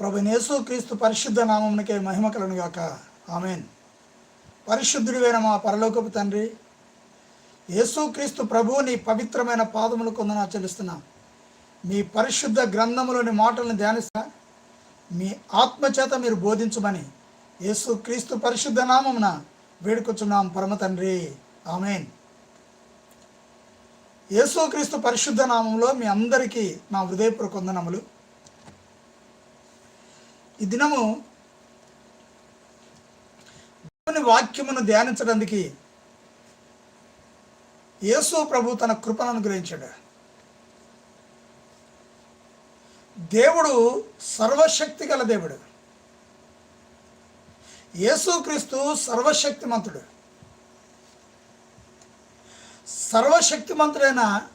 ప్రభు యేసు క్రీస్తు పరిశుద్ధ నామమునకే మహిమ కలనుగాక ఆమెన్. పరిశుద్ధుడివైన మా పరలోకపు తండ్రి యేసుక్రీస్తు ప్రభు నీ పవిత్రమైన పాదములు కొందన చెల్లిస్తున్నాం. మీ పరిశుద్ధ గ్రంథములోని మాటలను ధ్యానిస్తా. మీ ఆత్మచేత మీరు బోధించమని యేసుక్రీస్తు పరిశుద్ధ నామమున వేడుకొచ్చున్నాం పరమ తండ్రి. ఆమెన్. యేసుక్రీస్తు పరిశుద్ధ నామంలో మీ అందరికీ నా హృదయపూర్వక వందనములు. ఈ దినము దేవుని వాక్యమును ధ్యానించడానికి యేసు ప్రభు తన కృపను అనుగ్రహించాడు. దేవుడు సర్వశక్తి గల దేవుడు. యేసుక్రీస్తు సర్వశక్తిమంతుడు. సర్వశక్తిమంతుడైన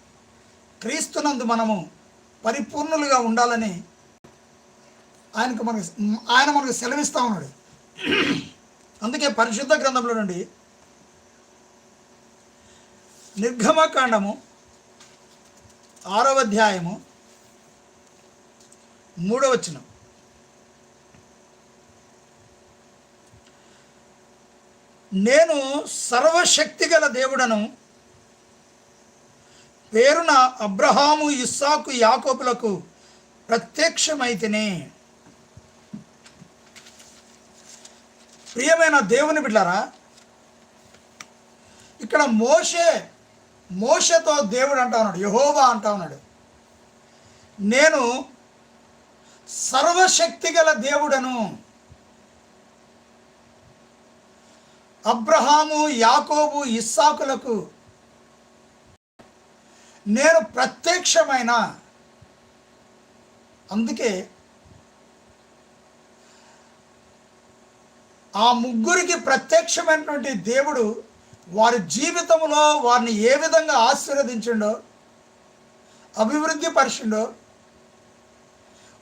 క్రీస్తునందు మనము పరిపూర్ణులుగా ఉండాలని ఆయనకు మనకు ఆయన మనకు సెలవిస్తూ ఉన్నాడు. అందుకే పరిశుద్ధ గ్రంథంలో నుండి నిర్గమకాండము ఆరవ అధ్యాయము మూడవచనం నేను సర్వశక్తి గల దేవుడను పేరున అబ్రహాము ఇస్సాకు యాకోపులకు ప్రత్యక్షమైతేనే. ప్రియమైన దేవుని బిడ్డారా ఇక్కడ మోషే మోషతో దేవుడు అంటా ఉన్నాడు యహోవా అంటా ఉన్నాడు. నేను సర్వశక్తి గల దేవుడను. అబ్రహాము యాకోబు ఇస్సాకులకు నేను ప్రత్యక్షమైన. అందుకే ఆ ముగ్గురికి ప్రత్యక్షమైనటువంటి దేవుడు వారి జీవితంలో వారిని ఏ విధంగా ఆశీర్వదించిండో అభివృద్ధి పరిచిండో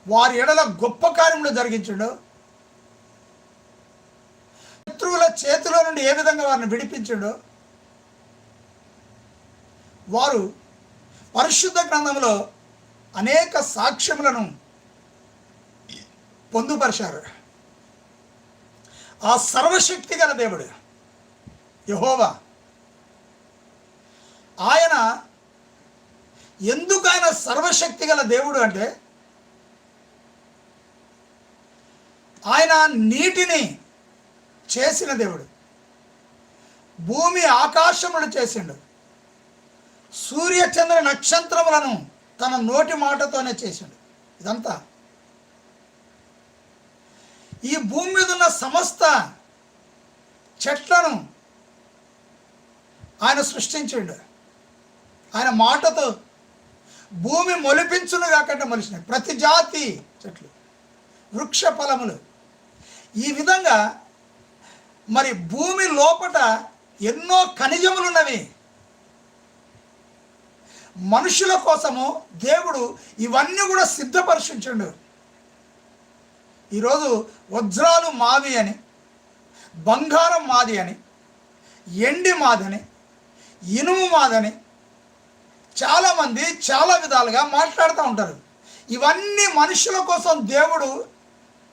వారి ఎడల గొప్ప కార్యములు జరిగించిండో శత్రువుల చేతిలో నుండి ఏ విధంగా వారిని విడిపించిండో వారు పరిశుద్ధ గ్రంథంలో అనేక సాక్ష్యములను పొందుపరిచారు. ఆ సర్వశక్తి గల దేవుడు యహోవా. ఆయన ఎందుకు ఆయన సర్వశక్తి గల దేవుడు అంటే ఆయన నీటిని చేసిన దేవుడు భూమి ఆకాశములు చేసిండు సూర్య చంద్ర నక్షత్రములను తన నోటి మాటతోనే చేసిండు. ఇదంతా ఈ భూమి మీద ఉన్న సమస్త చెట్లను ఆయన సృష్టించిండు. ఆయన మాటతో భూమి మొలిపించును కాకుండా మొలిచినాయి. ప్రతి జాతి చెట్లు వృక్ష ఫలములు. ఈ విధంగా మరి భూమి లోపట ఎన్నో ఖనిజములు ఉన్నవి. మనుషుల కోసము దేవుడు ఇవన్నీ కూడా సిద్ధపరిచించండు ఈరోజు వజ్రాలు మావి అని బంగారం మాది అని ఎండి మాదని ఇనుము మాదని చాలామంది చాలా విధాలుగా మాట్లాడుతూ ఉంటారు. ఇవన్నీ మనుషుల కోసం దేవుడు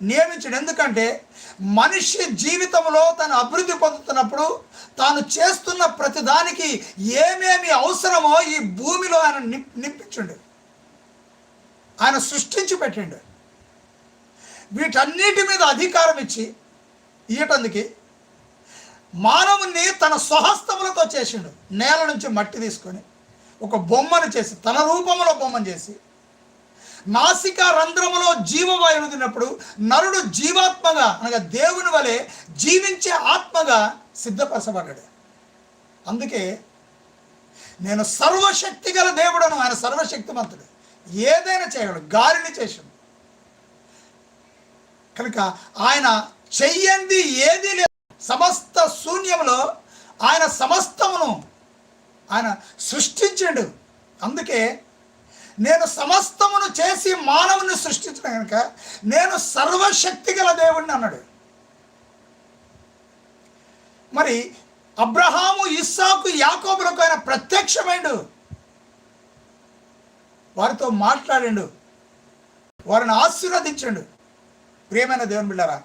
నియమించాడు. ఎందుకంటే మనిషి జీవితంలో తను అభివృద్ధి పొందుతున్నప్పుడు తాను చేస్తున్న ప్రతిదానికి ఏమేమి అవసరమో ఈ భూమిలో ఆయన నిప్ నింపించుండు. ఆయన సృష్టించి పెట్టిండు. వీటన్నిటి మీద అధికారం ఇచ్చి ఇయ్యటందుకు మానవుణ్ణి తన స్వహస్తములతో చేసిండు. నేల నుంచి మట్టి తీసుకొని ఒక బొమ్మను చేసి తన రూపంలో బొమ్మను చేసి నాసిక రంధ్రములో జీవవాయువు తిన్నప్పుడు నరుడు జీవాత్మగా అనగా దేవుని వలె జీవించే ఆత్మగా సిద్ధపరచబడ్డాడు. అందుకే నేను సర్వశక్తి గల దేవుడను ఆయన సర్వశక్తిమంతుడు. ఏదైనా చేయగలడు గాలిని చేసాడు. కనుక ఆయన చెయ్యంది ఏది లేదు. సమస్త శూన్యంలో ఆయన సమస్తమును ఆయన సృష్టించాడు. అందుకే నేను సమస్తమును చేసి మానవుని సృష్టించిన కనుక నేను సర్వశక్తి గల దేవుణ్ణి అన్నాడు. మరి అబ్రహాము ఇస్సాకు యాకోబులకు ఆయన ప్రత్యక్షమైండు. వారితో మాట్లాడిండు. వారిని ఆశీర్వదించండు. ప్రియమైన దేవుని బిళ్ళరా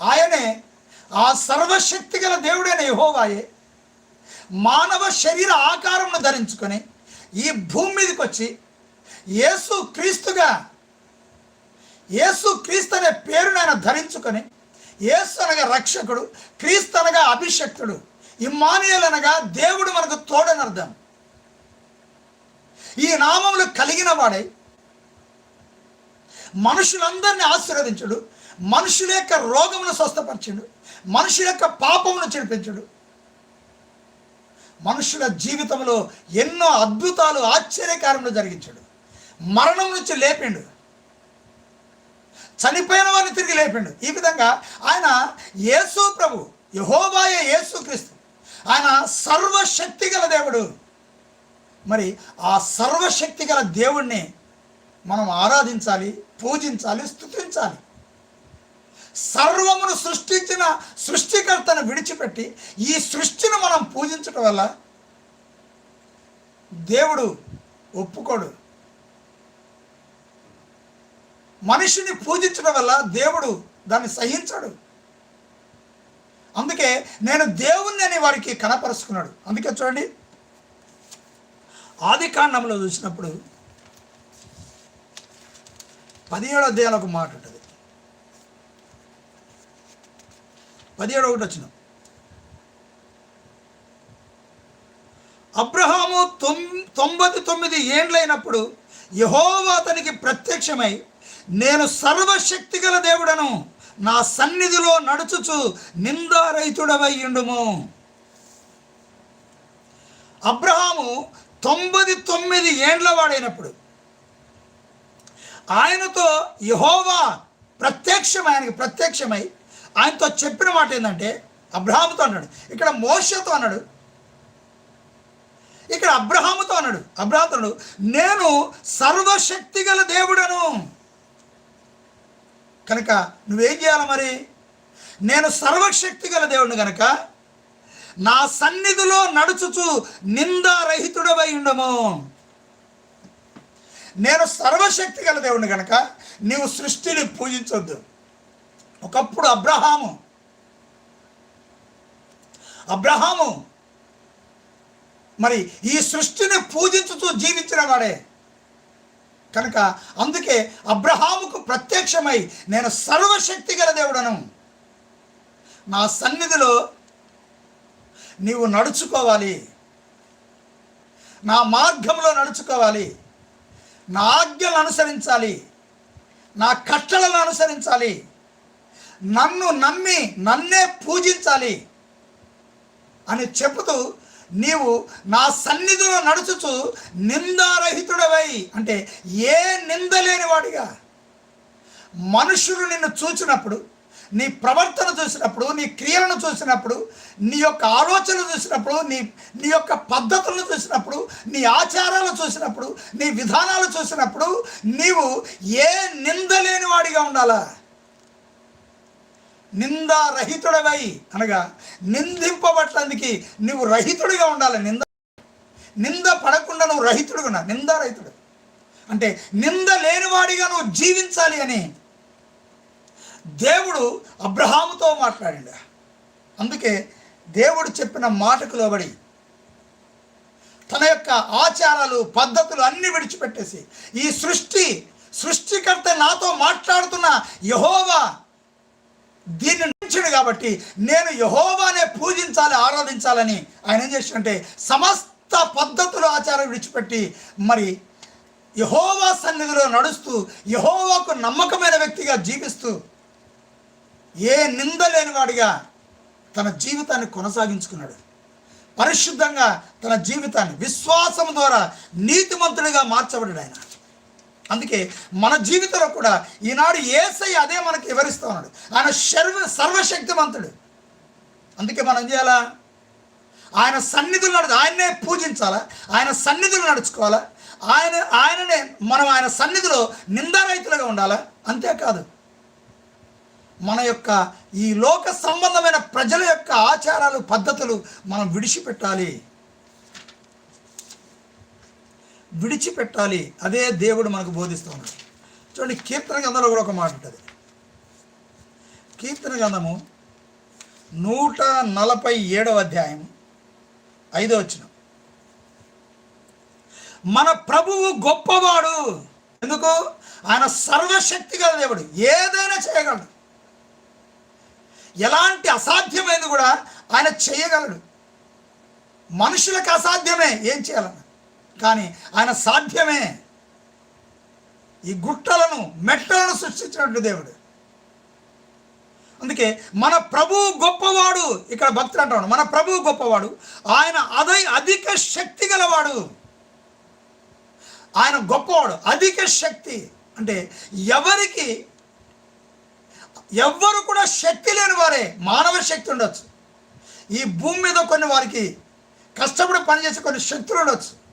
ఆయనే ఆ సర్వశక్తి గల దేవుడైన యహోవాయే. మానవ శరీర ఆకారంను ధరించుకొని ఈ భూమి మీదకి వచ్చి యేసు క్రీస్తుగా యేసు క్రీస్తు అనే పేరును ఆయన ధరించుకొని యేసు అనగా రక్షకుడు క్రీస్తు అనగా అభిషక్తుడు ఇమ్మానియల్ అనగా దేవుడు మనకు తోడని అర్థం. ఈ నామములు కలిగిన వాడై మనుషులందరినీ ఆశీర్వదించుడు. మనుషుల యొక్క రోగమును స్వస్థపరచడు. మనుషుల యొక్క పాపమును చెడిపించుడు. మనుషుల జీవితంలో ఎన్నో అద్భుతాలు ఆశ్చర్యకారములు జరిగించాడు. మరణం నుంచి లేపిండు. చనిపోయిన వారిని తిరిగి లేపిండు. ఈ విధంగా ఆయన యేసు ప్రభు యహోబాయ యేసు క్రీస్తు. ఆయన సర్వశక్తి గల దేవుడు. మరి ఆ సర్వశక్తి గల దేవుణ్ణి మనం ఆరాధించాలి. పూజించాలి స్తుతించాలి. సర్వమును సృష్టించిన సృష్టికర్తను విడిచిపెట్టి ఈ సృష్టిని మనం పూజించటం వల్ల దేవుడు ఒప్పుకోడు. మనిషిని పూజించడం వల్ల దేవుడు దాన్ని సహించడు. అందుకే నేను దేవుణ్ణి అని వారికి కనపరుచుకున్నాడు. అందుకే చూడండి. ఆది కాండంలో చూసినప్పుడు పదిహేడు అధ్యాయంలో ఒక మాట ఉంటుంది. పదిహేడు ఒకటి వచ్చిన. అబ్రహాము తొమ్ తొంభై తొమ్మిది ఏండ్లైనప్పుడు యహోవా అతనికి ప్రత్యక్షమై నేను సర్వశక్తి గల దేవుడను నా సన్నిధిలో నడుచుచు నిందారహితుడవై ఉండుము. అబ్రహాము తొంభై తొమ్మిది ఏండ్ల వాడైనప్పుడు ఆయనతో యహోవా ప్రత్యక్షం ఆయనకి ప్రత్యక్షమై ఆయనతో చెప్పిన మాట ఏంటంటే అబ్రహాముతో అన్నాడు. ఇక్కడ మోషతో అన్నాడు. ఇక్కడ అబ్రహాముతో అన్నాడు. అబ్రహాముతో అన్నాడు నేను సర్వశక్తి గల దేవుడను. కనుక నువ్వేం చేయాలి మరి? నేను సర్వశక్తి గల దేవుడిని కనుక నా సన్నిధిలో నడుచుచు నిందారహితుడవై ఉండము. నేను సర్వశక్తి గల దేవుడిని కనుక నీవు సృష్టిని పూజించొద్దు. ఒకప్పుడు అబ్రహాము అబ్రహాము మరి ఈ సృష్టిని పూజించుతూ జీవించిన వాడే. కనుక అందుకే అబ్రహాముకు ప్రత్యక్షమై నేను సర్వశక్తి గల దేవుడను. నా సన్నిధిలో నీవు నడుచుకోవాలి. నా మార్గంలో నడుచుకోవాలి. నా ఆజ్ఞలను అనుసరించాలి. నా కట్టలను అనుసరించాలి. నన్ను నమ్మి నన్నే పూజించాలి అని చెబుతూ నీవు నా సన్నిధిలో నడుచుచు నిందారహితుడవై. అంటే ఏ నింద లేనివాడిగా మనుషులు నిన్ను చూచినప్పుడు నీ ప్రవర్తన చూసినప్పుడు నీ క్రియలను చూసినప్పుడు నీ యొక్క ఆలోచన చూసినప్పుడు నీ నీ యొక్క పద్ధతులను చూసినప్పుడు నీ ఆచారాలు చూసినప్పుడు నీ విధానాలు చూసినప్పుడు నీవు ఏ నింద లేనివాడిగా ఉండాలా? నిందారహితుడవై అనగా నిందింపబట్టడానికి నువ్వు రహితుడిగా ఉండాలి. నింద నింద పడకుండా నువ్వు రహితుడుగా నిందారహితుడు. అంటే నింద లేనివాడిగా నువ్వు జీవించాలి అని దేవుడు అబ్రహాముతో మాట్లాడిండు. అందుకే దేవుడు చెప్పిన మాటకు లోబడి తన యొక్క ఆచారాలు పద్ధతులు అన్ని విడిచిపెట్టేసి ఈ సృష్టి సృష్టికర్త నాతో మాట్లాడుతున్న యహోవా దీన్ని నుంచుడు కాబట్టి నేను యహోవానే పూజించాలి ఆరాధించాలని ఆయన ఏం చేసిందంటే సమస్త పద్ధతులు ఆచారం విడిచిపెట్టి మరి యహోవా సన్నిధిలో నడుస్తూ యహోవాకు నమ్మకమైన వ్యక్తిగా జీవిస్తూ ఏ నింద లేనివాడిగా తన జీవితాన్ని కొనసాగించుకున్నాడు. పరిశుద్ధంగా తన జీవితాన్ని విశ్వాసం ద్వారా నీతిమంతుడిగా మార్చబడ్డాడు ఆయన. అందుకే మన జీవితంలో కూడా ఈనాడు ఏసై అదే మనకి వివరిస్తూ ఉన్నాడు. ఆయన సర్వ సర్వశక్తిమంతుడు. అందుకే మనం ఏం చేయాలా? ఆయన సన్నిధులు నడు ఆయన్నే పూజించాలా? ఆయన సన్నిధులు నడుచుకోవాలా? ఆయన ఆయననే మనం ఆయన సన్నిధిలో నిందారహితులుగా ఉండాలా? అంతేకాదు మన యొక్క ఈ లోక సంబంధమైన ప్రజల యొక్క ఆచారాలు పద్ధతులు మనం విడిచిపెట్టాలి. విడిచిపెట్టాలి. అదే దేవుడు మనకు బోధిస్తున్నాడు చూడండి కీర్తన గ్రంథంలో కూడా ఒక మాట ఉంటుంది. కీర్తన గ్రంథము నూట నలభై ఏడవ అధ్యాయం ఐదో వచ్చిన మన ప్రభువు గొప్పవాడు. ఎందుకు? ఆయన సర్వశక్తి గల దేవుడు. ఏదైనా చేయగలడు. ఎలాంటి అసాధ్యమైనది కూడా ఆయన చేయగలడు. మనుషులకు అసాధ్యమే ఏం చేయాలన్న. కానీ ఆయన సాధ్యమే. ఈ గుట్టలను మెట్టలను సృష్టించినట్టు దేవుడు. అందుకే మన ప్రభువు గొప్పవాడు ఇక్కడ భక్తులు అంటాడు మన ప్రభువు గొప్పవాడు ఆయన అదై అధిక శక్తి గలవాడు. ఆయన గొప్పవాడు అధిక శక్తి. అంటే ఎవరికి ఎవ్వరు కూడా శక్తి లేని వారే మానవ శక్తి ఉండొచ్చు. ఈ భూమి మీద కొన్ని వారికి కష్టపడి పనిచేసే కొన్ని శక్తులు ఉండొచ్చు.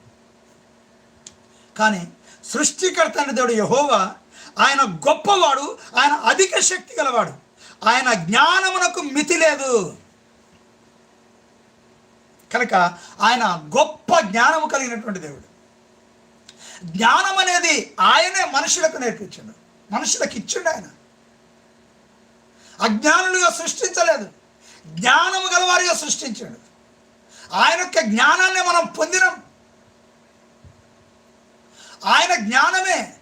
కానీ సృష్టికర్త అయిన దేవుడు యహోవా ఆయన గొప్పవాడు ఆయన అధిక శక్తి గలవాడు. ఆయన జ్ఞానమునకు మితి లేదు. కనుక ఆయన గొప్ప జ్ఞానము కలిగినటువంటి దేవుడు. జ్ఞానం అనేది ఆయనే మనుషులకు నేర్పించాడు. మనుషులకు ఇచ్చిండు ఆయన. అజ్ఞానులుగా సృష్టించలేదు. జ్ఞానము గలవారిగా సృష్టించాడు. ఆయన యొక్క జ్ఞానాన్ని మనం పొందినాం. ఆయన జ్ఞానమే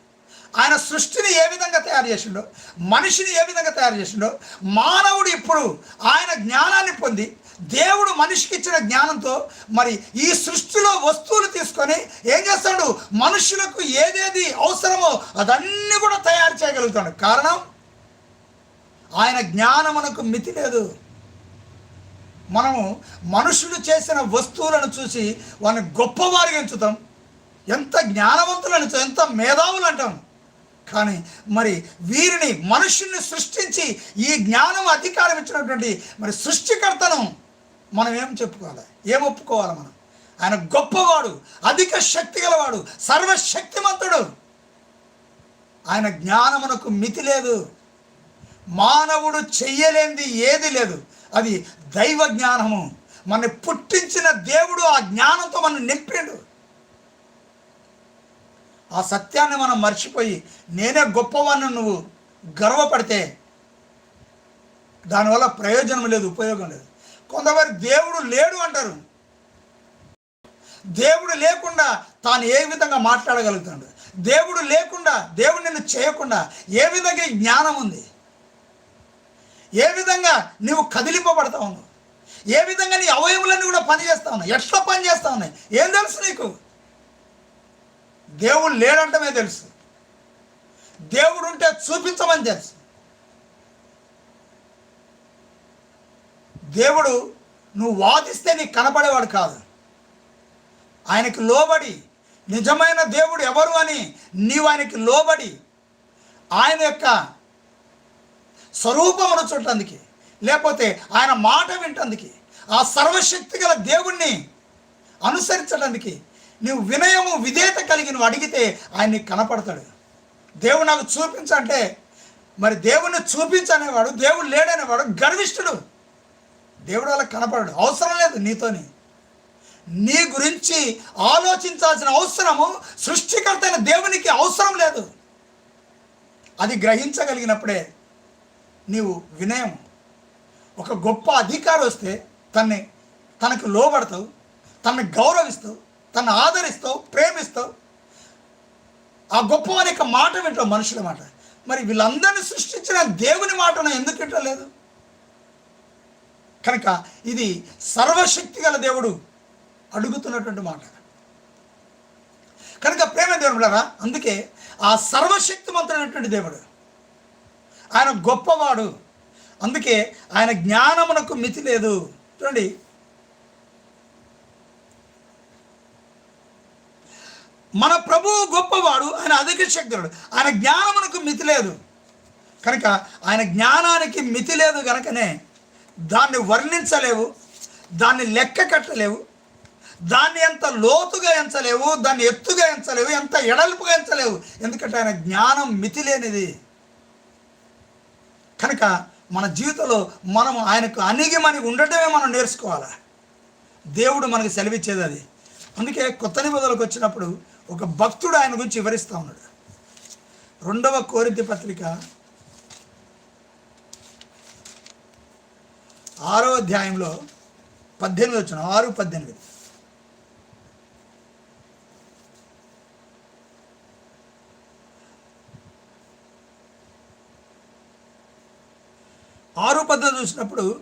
ఆయన సృష్టిని ఏ విధంగా తయారు చేసిండో మనిషిని ఏ విధంగా తయారు చేసిండో మానవుడు ఇప్పుడు ఆయన జ్ఞానాన్ని పొంది దేవుడు మనిషికి ఇచ్చిన జ్ఞానంతో మరి ఈ సృష్టిలో వస్తువులు తీసుకొని ఏం చేస్తాడు? మనుషులకు ఏదేది అవసరమో అదన్నీ కూడా తయారు చేయగలుగుతాడు. కారణం? ఆయన జ్ఞానమునకు మితి లేదు. మనము మనుషులు చేసిన వస్తువులను చూసి వాళ్ళని గొప్పవారిగా ఎంచుతాం. ఎంత జ్ఞానవంతులను ఎంత మేధావులు అంటాం. కానీ మరి వీరిని మనుషుల్ని సృష్టించి ఈ జ్ఞానం అధికారం ఇచ్చినటువంటి మరి సృష్టికర్తను మనం ఏం చెప్పుకోవాలి? ఏం ఒప్పుకోవాలి మనం? ఆయన గొప్పవాడు అధిక శక్తి గలవాడు సర్వశక్తిమంతుడు. ఆయన జ్ఞానమునకు మితి లేదు. మానవుడు చెయ్యలేనిది ఏది లేదు. అది దైవ జ్ఞానము. మన పుట్టించిన దేవుడు ఆ జ్ఞానంతో మనం నింపాడు. ఆ సత్యాన్ని మనం మర్చిపోయి నేనే గొప్పవాన్ని నువ్వు గర్వపడితే దానివల్ల ప్రయోజనం లేదు ఉపయోగం లేదు. కొంతమంది దేవుడు లేడు అంటారు. దేవుడు లేకుండా తాను ఏ విధంగా మాట్లాడగలుగుతాడు? దేవుడు లేకుండా దేవుడు నిన్ను చేయకుండా ఏ విధంగా జ్ఞానం ఉంది? ఏ విధంగా నీవు కదిలింపబడతా ఉన్నావు? ఏ విధంగా నీ అవయములన్నీ కూడా పనిచేస్తా ఉన్నాయి? ఎట్లా పని చేస్తా ఉన్నాయి? ఏం తెలుసు నీకు? దేవుడు లేడంటమే తెలుసు. దేవుడు ఉంటే చూపించమని తెలుసు. దేవుడు నువ్వు వాదిస్తే నీకు కనపడేవాడు కాదు. ఆయనకి లోబడి నిజమైన దేవుడు ఎవరు అని నీవు ఆయనకి లోబడి ఆయన యొక్క స్వరూపమును చూడటానికి లేకపోతే ఆయన మాట వింటందుకు. ఆ సర్వశక్తి గల దేవుణ్ణి అనుసరించడానికి నువ్వు వినయము విధేయత కలిగి నువ్వు అడిగితే ఆయన నీకు కనపడతాడు. దేవుడు నాకు చూపించంటే మరి దేవుణ్ణి చూపించనేవాడు దేవుడు లేడనేవాడు గర్విష్ఠుడు. దేవుడు అలా కనపడడు. అవసరం లేదు నీతోని. నీ గురించి ఆలోచించాల్సిన అవసరము సృష్టికర్తైన దేవునికి అవసరం లేదు. అది గ్రహించగలిగినప్పుడే నీవు వినయం. ఒక గొప్ప అధికారి వస్తే తన్ని తనకు లోబడతావు తనని గౌరవిస్తావు తను ఆదరిస్తావు ప్రేమిస్తావు. ఆ గొప్పవాని యొక్క మాట వింటావు మనుషుల మాట. మరి వీళ్ళందరినీ సృష్టించిన దేవుని మాటను ఎందుకు వింటలేదు? కనుక ఇది సర్వశక్తి గల దేవుడు అడుగుతున్నటువంటి మాట. కనుక ప్రేమ దేవుడు అందుకే ఆ సర్వశక్తిమంతుడైనటువంటి దేవుడు ఆయన గొప్పవాడు. అందుకే ఆయన జ్ఞానమునకు మితి లేదు. చూడండి. మన ప్రభువు గొప్పవాడు ఆయన అధిక శక్తుడు ఆయన జ్ఞానమునకు మితి లేదు. కనుక ఆయన జ్ఞానానికి మితి లేదు కనుకనే దాన్ని వర్ణించలేవు దాన్ని లెక్క కట్టలేవు దాన్ని ఎంత లోతుగా ఎంచలేవు దాన్ని ఎత్తుగా ఎంచలేవు ఎంత ఎడల్పుగా ఎంచలేవు. ఎందుకంటే ఆయన జ్ఞానం మితి లేనిది. కనుక మన జీవితంలో మనం ఆయనకు అనిగిమని ఉండటమే మనం నేర్చుకోవాలి? దేవుడు మనకి సెలవిచ్చేది అది. అందుకే కొత్త నిబంధనలకు వచ్చినప్పుడు ఒక భక్తుడు ఆయన గురించి వివరిస్తూ ఉన్నాడు. రెండవ కోరింతి పత్రిక ఆరో అధ్యాయంలో పద్దెనిమిది వచ్చిన ఆరు పద్దెనిమిది. ఆరో పద్ధతి చూసినప్పుడు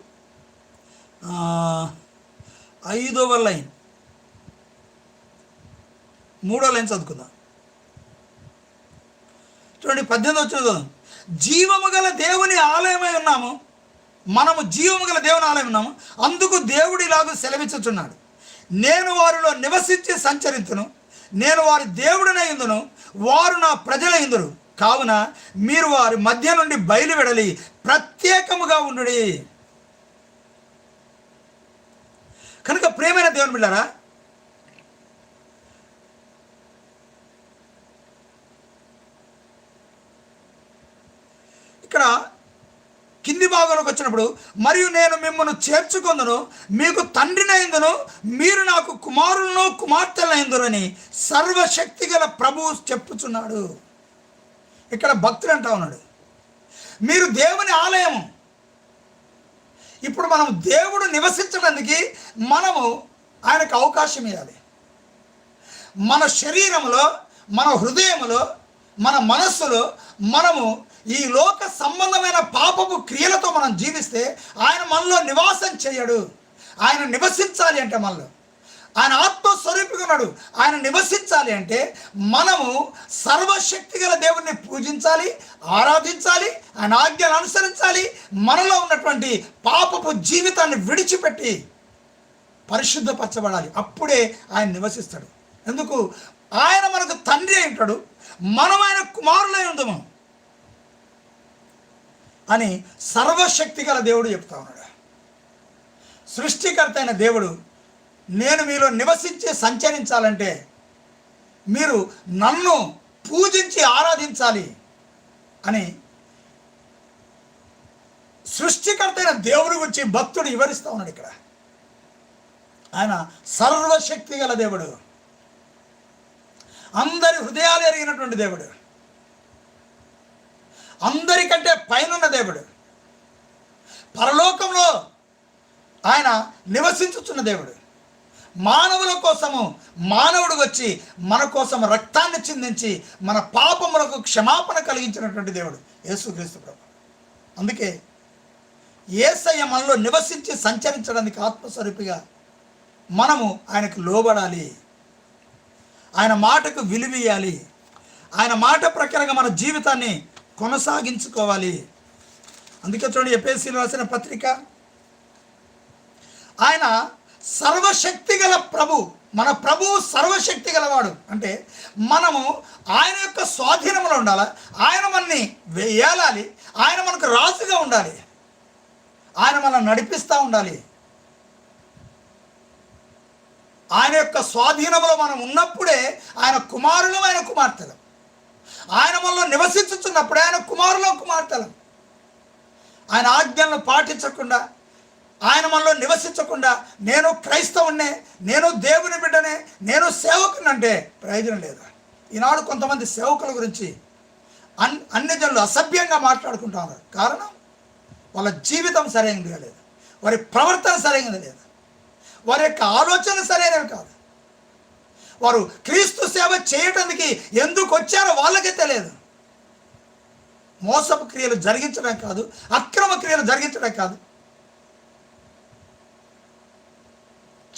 ఐదవ లైన్. మూడో లైన్ చదువుకుందాం. చూడండి పద్దెనిమిది వచ్చిన చదువు జీవము గల దేవుని ఆలయమై ఉన్నాము. మనము జీవము గల దేవుని ఆలయం ఉన్నాము. అందుకు దేవుడు ఇలాగ సెలవిచ్చుచున్నాడు. నేను వారిలో నివసించి సంచరించును నేను వారి దేవుడినై ఇందును వారు నా ప్రజల ఇందురు కావున మీరు వారి మధ్య నుండి బయలువెడలి ప్రత్యేకముగా ఉండుడి. కనుక ప్రేమైన దేవుని బిళ్ళారా ఇక్కడ కింది భాగంలోకి వచ్చినప్పుడు మరియు నేను మిమ్మల్ని చేర్చుకుందును మీకు తండ్రినైందును మీరు నాకు కుమారులను కుమార్తెలైందునని సర్వశక్తిగల ప్రభువు చెప్పుచున్నాడు. ఇక్కడ భక్తుడు అంటా ఉన్నాడు. మీరు దేవుని ఆలయము. ఇప్పుడు మనం దేవుడు నివసించడానికి మనము ఆయనకు అవకాశం ఇవ్వాలి మన శరీరంలో మన హృదయంలో మన మనస్సులో మనము ఈ లోక సంబంధమైన పాపపు క్రియలతో మనం జీవిస్తే ఆయన మనలో నివాసం చేయడు. ఆయన నివసించాలి అంటే మనలో. ఆయన ఆత్మస్వరూపిగా ఉన్నాడు ఆయన నివసించాలి అంటే మనము సర్వశక్తి గల దేవుణ్ణి పూజించాలి ఆరాధించాలి ఆయన ఆజ్ఞలు అనుసరించాలి మనలో ఉన్నటువంటి పాపపు జీవితాన్ని విడిచిపెట్టి పరిశుద్ధపరచబడాలి. అప్పుడే ఆయన నివసిస్తాడు. ఎందుకు? ఆయన మనకు తండ్రి అయి ఉంటాడు. మనం ఆయన కుమారులై ఉందము అని సర్వశక్తి గల దేవుడు చెప్తా ఉన్నాడు. సృష్టికర్త అయిన దేవుడు నేను మీలో నివసించి సంచరించాలంటే మీరు నన్ను పూజించి ఆరాధించాలి అని సృష్టికర్తైన దేవుని గురించి భక్తుడు వివరిస్తూ ఉన్నాడు ఇక్కడ. ఆయన సర్వశక్తి గల దేవుడు. అందరి హృదయాలు ఎరిగినటువంటి దేవుడు. అందరికంటే పైనున్న దేవుడు. పరలోకంలో ఆయన నివసించుచున్న దేవుడు. మానవుల కోసము మానవుడు వచ్చి మన కోసం రక్తాన్ని చిందించి మన పాపములకు క్షమాపణ కలిగించినటువంటి దేవుడు యేసుక్రీస్తు ప్రభు. అందుకే ఏసయ్య మనలో నివసించి సంచరించడానికి ఆత్మస్వరూపిగా మనము ఆయనకు లోబడాలి. ఆయన మాటకు విలువీయాలి ఆయన మాట ప్రకారంగా మన జీవితాన్ని కొనసాగించుకోవాలి. అందుకే చూడండి ఎపేసి రాసిన పత్రిక. ఆయన సర్వశక్తి గల ప్రభు మన ప్రభు సర్వశక్తి గలవాడు. అంటే మనము ఆయన యొక్క స్వాధీనంలో ఉండాలి? ఆయన మనని వేయాలి ఆయన మనకు రాజుగా ఉండాలి? ఆయన మనల్ని నడిపిస్తూ ఉండాలి? ఆయన యొక్క స్వాధీనంలో మనం ఉన్నప్పుడే ఆయన కుమారులు ఆయన కుమార్తెలు. ఆయన మనలో నివసించుతున్నప్పుడే ఆయన కుమారులు కుమార్తెలు. ఆయన ఆజ్ఞలను పాటించకుండా ఆయన మనలో నివసించకుండా నేను క్రైస్తవుణ్ణే నేను దేవుని బిడ్డనే నేను సేవకుని అంటే ప్రయోజనం లేదు. ఈనాడు కొంతమంది సేవకుల గురించి అన్ అన్ని జనులు అసభ్యంగా మాట్లాడుకుంటా ఉన్నారు కారణం? వాళ్ళ జీవితం సరైనది లేదు వారి ప్రవర్తన సరైనది లేదు. వారి యొక్క ఆలోచన సరైనవి కాదు. వారు క్రీస్తు సేవ చేయటానికి ఎందుకు వచ్చారో వాళ్ళకే తెలియదు. మోసపు క్రియలు జరిగించడం కాదు అక్రమ క్రియలు జరిగించడం కాదు.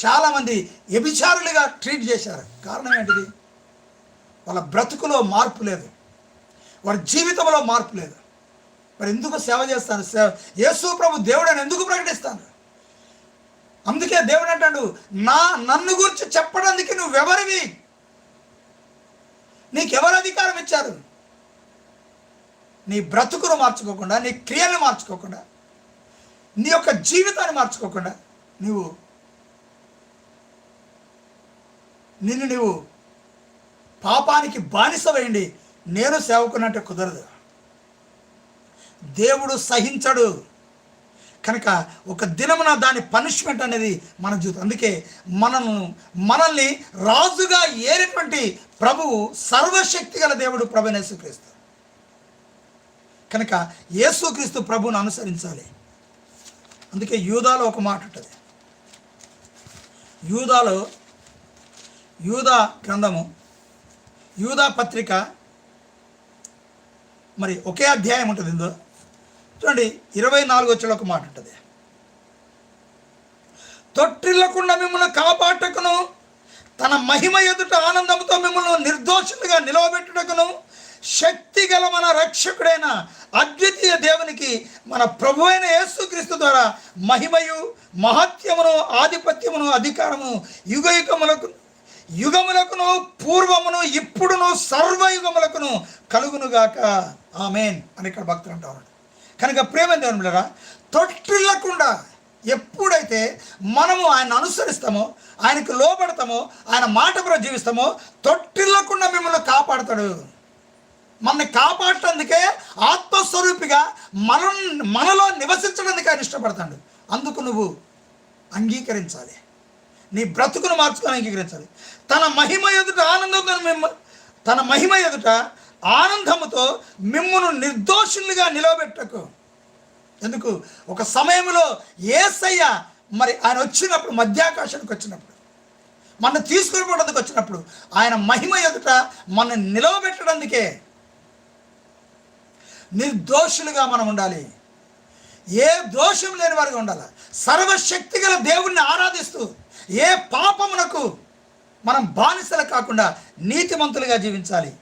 చాలామంది వ్యభిచారులుగా ట్రీట్ చేశారు. కారణం ఏంటిది? వాళ్ళ బ్రతుకులో మార్పు లేదు. వారి జీవితంలో మార్పు లేదు. మరి ఎందుకు సేవ చేస్తాను సేవ యేసు ప్రభు దేవుడు అని ఎందుకు ప్రకటిస్తాను అందుకే దేవుడు అంటాడు నా నన్ను గురించి చెప్పడానికి నువ్వెవరివి నీకెవరు అధికారం ఇచ్చారు? నీ బ్రతుకును మార్చుకోకుండా నీ క్రియలు మార్చుకోకుండా నీ యొక్క జీవితాన్ని మార్చుకోకుండా నువ్వు నిన్ను నువ్వు పాపానికి బానిసవేయండి నేను సేవకునంటే కుదరదు. దేవుడు సహించడు. కనుక ఒక దినమున దాని పనిష్మెంట్ అనేది మన జీవితం. అందుకే మనను మనల్ని రాజుగా ఏరినటువంటి ప్రభువు సర్వశక్తి గల దేవుడు ప్రభు యేసుక్రీస్తు. కనుక యేసుక్రీస్తు ప్రభువును అనుసరించాలి. అందుకే యూదాలో ఒక మాట ఉంటుంది. యూదాలో యూదా గ్రంథము యూదా పత్రిక మరి ఒకే అధ్యాయం ఉంటుంది ఇందులో. చూడండి ఇరవై నాలుగు వచ్చిన ఒక మాట ఉంటుంది. తొట్టిల్లకుండా మిమ్మల్ని కాపాటకును తన మహిమ ఎదుట ఆనందంతో మిమ్మల్ని నిర్దోషులుగా నిలవబెట్టుటకును శక్తి గల మన రక్షకుడైన అద్వితీయ దేవునికి మన ప్రభు అయిన యేసుక్రీస్తు ద్వారా మహిమయు మహత్యమును ఆధిపత్యమును అధికారము యుగ యుగములకు యుగములకును పూర్వమును ఇప్పుడును సర్వయుగములకును కలుగునుగాక. ఆమెన్ అని ఇక్కడ భక్తులు అంటారు కనుక ప్రేమ దేవునులరా తొట్టిల్లకుండా ఎప్పుడైతే మనము ఆయన అనుసరిస్తామో ఆయనకు లోపడతామో ఆయన మాట కూడా జీవిస్తామో తొట్టిల్లకుండా మిమ్మల్ని కాపాడతాడు. మనల్ని కాపాడటందుకే ఆత్మస్వరూపిగా మన మనలో నివసించడానికి ఆయన ఇష్టపడతాడు. అందుకు నువ్వు అంగీకరించాలి. నీ బ్రతుకును మార్చుకొని అంగీకరించాలి. తన మహిమ ఎదుట ఆనందంతో మిమ్మ తన మహిమ ఎదుట ఆనందముతో మిమ్మును నిర్దోషులుగా నిలవబెట్టకు. ఎందుకు? ఒక సమయంలో ఏసయ్య మరి ఆయన వచ్చినప్పుడు మధ్యాకాశానికి వచ్చినప్పుడు మన తీసుకుని వచ్చినప్పుడు ఆయన మహిమ ఎదుట మన నిలవబెట్టడానికే నిర్దోషులుగా మనం ఉండాలి. ఏ దోషం లేని వారిగా ఉండాలి. సర్వశక్తి గల దేవుణ్ణి ఆరాధిస్తూ ఏ పాపమునకు మనం బానిసలు కాకుండా నీతిమంతులుగా జీవించాలి.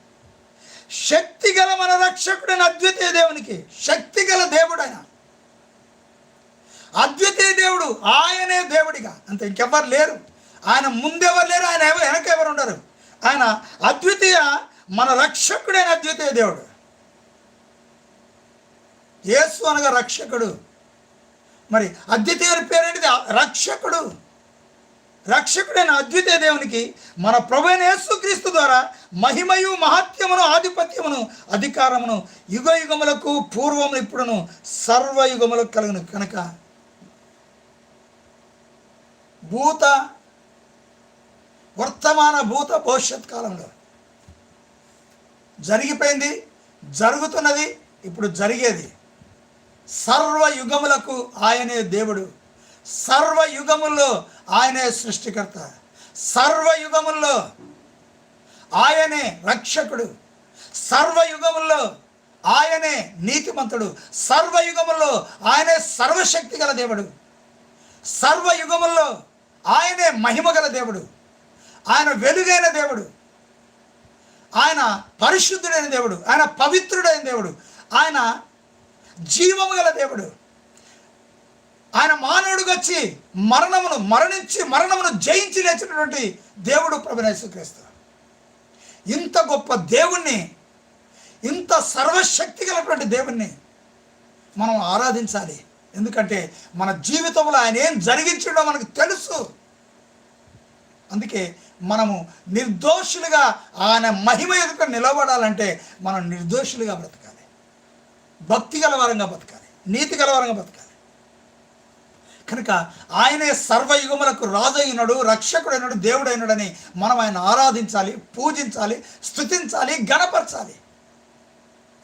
శక్తిగల మన రక్షకుడైన అద్వితీయ దేవునికి శక్తి గల దేవుడైన. అద్వితీయ దేవుడు ఆయనే దేవుడిగా. అంత ఇంకెవ్వరు లేరు. ఆయన ముందెవరు లేరు ఆయన వెనక ఎవరు ఉండరు. ఆయన అద్వితీయ మన రక్షకుడైన అద్వితీయ దేవుడు. యేసు అనగా రక్షకుడు. మరి అద్వితీయుని పేరేంటిది? రక్షకుడు. రక్షకుడైన అద్వితీయ దేవునికి మన ప్రభుైన యేసుక్రీస్తు ద్వారా మహిమయు మహత్యమును ఆధిపత్యమును అధికారమును యుగ యుగములకు పూర్వము ఇప్పుడును సర్వయుగములకు కలుగును. కనుక భూత వర్తమాన భూత భవిష్యత్ కాలంలో జరిగిపోయింది జరుగుతున్నది ఇప్పుడు జరిగేది. సర్వయుగములకు ఆయనే దేవుడు. సర్వయుగముల్లో ఆయనే సృష్టికర్త. సర్వయుగముల్లో ఆయనే రక్షకుడు. సర్వయుగముల్లో ఆయనే నీతిమంతుడు. సర్వయుగముల్లో ఆయనే సర్వశక్తి గల దేవుడు. సర్వయుగముల్లో ఆయనే మహిమగల దేవుడు. ఆయన వెలుగైన దేవుడు. ఆయన పరిశుద్ధుడైన దేవుడు. ఆయన పవిత్రుడైన దేవుడు. ఆయన జీవము గల దేవుడు. ఆయన మానవుడికి వచ్చి మరణమును మరణించి మరణమును జయించి లేచినటువంటి దేవుడు ప్రభునేశ్వక్రీస్తు ఇంత గొప్ప దేవుణ్ణి ఇంత సర్వశక్తి గలటువంటి దేవుణ్ణి మనం ఆరాధించాలి. ఎందుకంటే మన జీవితంలో ఆయన ఏం జరిగించడో మనకు తెలుసు. అందుకే మనము నిర్దోషులుగా ఆయన మహిమ ఎదుట నిలబడాలంటే మనం నిర్దోషులుగా బ్రతకాలి. భక్తి గలవారంగా బతకాలి నీతి గలవారంగా బతకాలి కనుక ఆయనే సర్వయుగములకు రాజైనడు రక్షకుడైనడు దేవుడైనడని మనం ఆయన ఆరాధించాలి పూజించాలి స్తుతించాలి గణపరచాలి.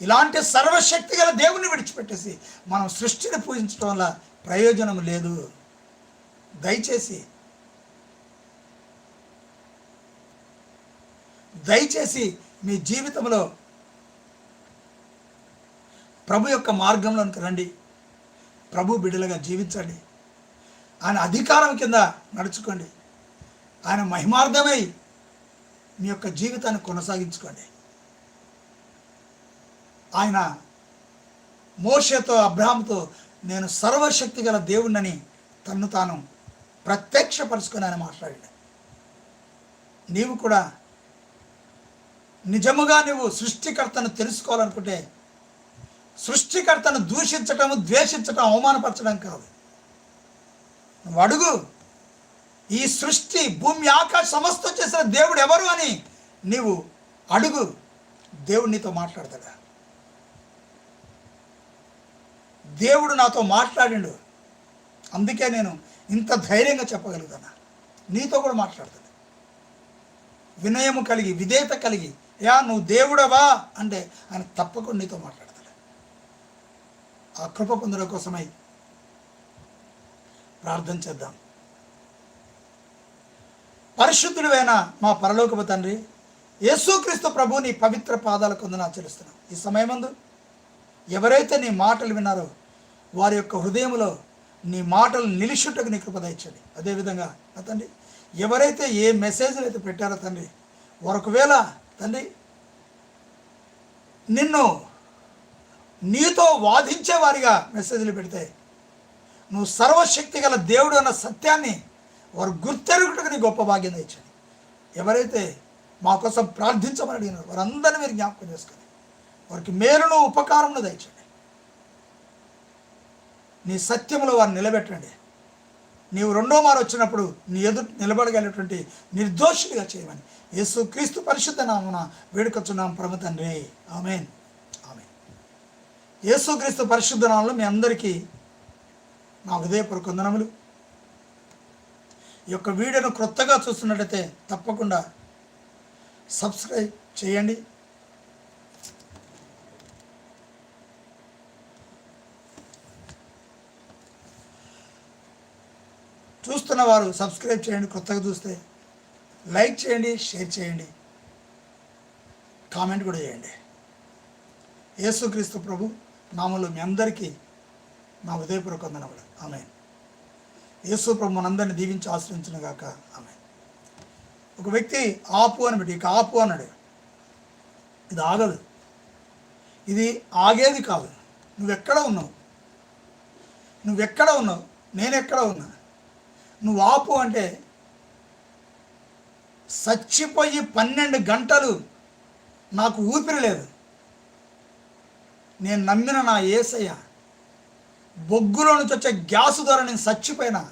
ఇలాంటి సర్వశక్తి గల దేవుణ్ణి విడిచిపెట్టేసి మనం సృష్టిని పూజించడం వల్ల ప్రయోజనం లేదు. దయచేసి దయచేసి మీ జీవితంలో ప్రభు యొక్క మార్గంలోనికి రండి. ప్రభు బిడ్డలుగా జీవించండి. ఆయన అధికారం కింద నడుచుకోండి. ఆయన మహిమార్థమై మీ యొక్క జీవితాన్ని కొనసాగించుకోండి. ఆయన మోషతో అబ్రహంతో నేను సర్వశక్తి గల దేవుణ్ణని తన్ను తాను ప్రత్యక్షపరుచుకొని ఆయన మాట్లాడాడు. నీవు కూడా నిజముగా నువ్వు సృష్టికర్తను తెలుసుకోవాలనుకుంటే సృష్టికర్తను దూషించటం ద్వేషించటం అవమానపరచడం కాదు. నువ్వు అడుగు. ఈ సృష్టి భూమి ఆకాశ సమస్త చేసిన దేవుడు ఎవరు అని నీవు అడుగు. దేవుడు నీతో మాట్లాడతాడా? దేవుడు నాతో మాట్లాడిండు. అందుకే నేను ఇంత ధైర్యంగా చెప్పగలుగుతాను నీతో కూడా మాట్లాడతాడు. వినయము కలిగి విధేయత కలిగి యా నువ్వు దేవుడవా? అంటే ఆయన తప్పకుండా నీతో మాట్లాడతాడు. ఆ కృప పొందడం కోసమై ప్రార్థన చేద్దాం. పరిశుద్ధుడైన మా పరలోకపు తండ్రి యేసుక్రీస్తు ప్రభు నీ పవిత్ర పాదాల కొందన ఆచరిస్తున్నాం ఈ సమయమందు ఎవరైతే నీ మాటలు విన్నారో వారి యొక్క హృదయంలో నీ మాటలు నిలిచుటకు నీ కృపద ఇచ్చండి అదేవిధంగా నా తండ్రి ఎవరైతే ఏ మెసేజ్లు అయితే పెట్టారో తండ్రి ఒకవేళ తండ్రి నిన్ను నీతో వాదించే వారిగా మెసేజ్లు పెడితే నువ్వు సర్వశక్తి గల దేవుడు అన్న సత్యాన్ని వారు గుర్తెరుగుటకు నీ గొప్ప భాగ్యం ఇచ్చండి ఎవరైతే మా కోసం ప్రార్థించమని అడిగినారు వారందరినీ మీరు జ్ఞాపకం చేసుకొని వారికి మేలును ఉపకారమును దయచండి నీ సత్యంలో వారిని నిలబెట్టండి. నీవు రెండో మారు వచ్చినప్పుడు నీ ఎదుట నిలబడగలిగినటువంటి నిర్దోషిగా చేయమని యేసు క్రీస్తు పరిశుద్ధ నామన వేడుకొచ్చున్నాం ప్రభు తండ్రి. ఆమెన్. ఆమెన్. యేసు క్రీస్తు పరిశుద్ధ నామంలో మీ అందరికీ నా హృదయపూర్వక వందనములు. ఈ యొక్క వీడియోను క్రొత్తగా చూస్తున్నట్లయితే తప్పకుండా సబ్స్క్రైబ్ చేయండి. చూస్తున్న వారు సబ్స్క్రైబ్ చేయండి కొత్తగా చూస్తే లైక్ చేయండి షేర్ చేయండి కామెంట్ కూడా చేయండి. యేసుక్రీస్తు ప్రభు నామలు మీ అందరికీ నా హృదయపూర్వక వందనములు ఆమె యేసు ప్రభు దీవించి ఆశ్రయించిన గాక. ఆమె ఒక వ్యక్తి ఆపు అని పెట్టి ఇక ఆపు అన్నాడు. ఇది ఆగదు. ఇది ఆగేది కాదు. నువ్వెక్కడ ఉన్నావు? నువ్వెక్కడ ఉన్నావు? నేను ఎక్కడ ఉన్నా? నువ్వు ఆపు అంటే చచ్చిపోయి పన్నెండు గంటలు నాకు ఊపిరి లేదు. నేను నమ్మిన నా ఏసయ్య బొగ్గులో నుంచి వచ్చే గ్యాస్ ద్వారా నేను చచ్చిపోయినా.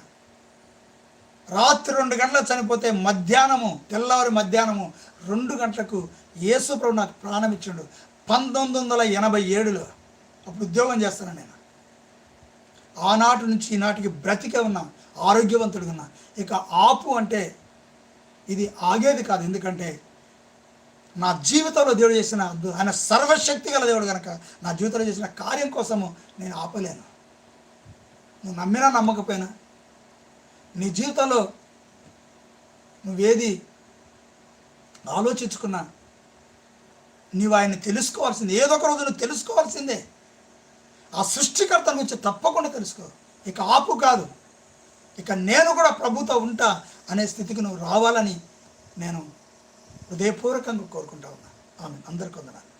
రాత్రి రెండు గంటలకు చనిపోతే మధ్యాహ్నము తెల్లవారి మధ్యాహ్నము రెండు గంటలకు యేసుప్రభు నాకు ప్రాణం ఇచ్చిండు. పంతొమ్మిది వందల ఎనభై ఏడులో అప్పుడు ఉద్యోగం చేస్తాను నేను. ఆనాటి నుంచి ఈనాటికి బ్రతికే ఉన్నా ఆరోగ్యవంతుడిగా ఉన్నా. ఇక ఆపు అంటే ఇది ఆగేది కాదు. ఎందుకంటే నా జీవితంలో దేవుడు చేసిన ఆయన సర్వశక్తి గల దేవుడు కనుక నా జీవితంలో చేసిన కార్యం కోసము నేను ఆపలేను. నువ్వు నమ్మినా నమ్మకపోయినా నీ జీవితంలో నువ్వేది ఆలోచించుకున్నా నీవు ఆయన్ని తెలుసుకోవాల్సిందే. ఏదో ఒక రోజు నువ్వు తెలుసుకోవాల్సిందే. ఆ సృష్టికర్త గురించి తప్పకుండా తెలుసుకో. ఇక ఆపు కాదు. ఇక నేను కూడా ప్రభుతో ఉంటా అనే స్థితికి నువ్వు రావాలని నేను హృదయపూర్వకంగా కోరుకుంటా ఉన్నా. ఆమె అందరికొందనాలు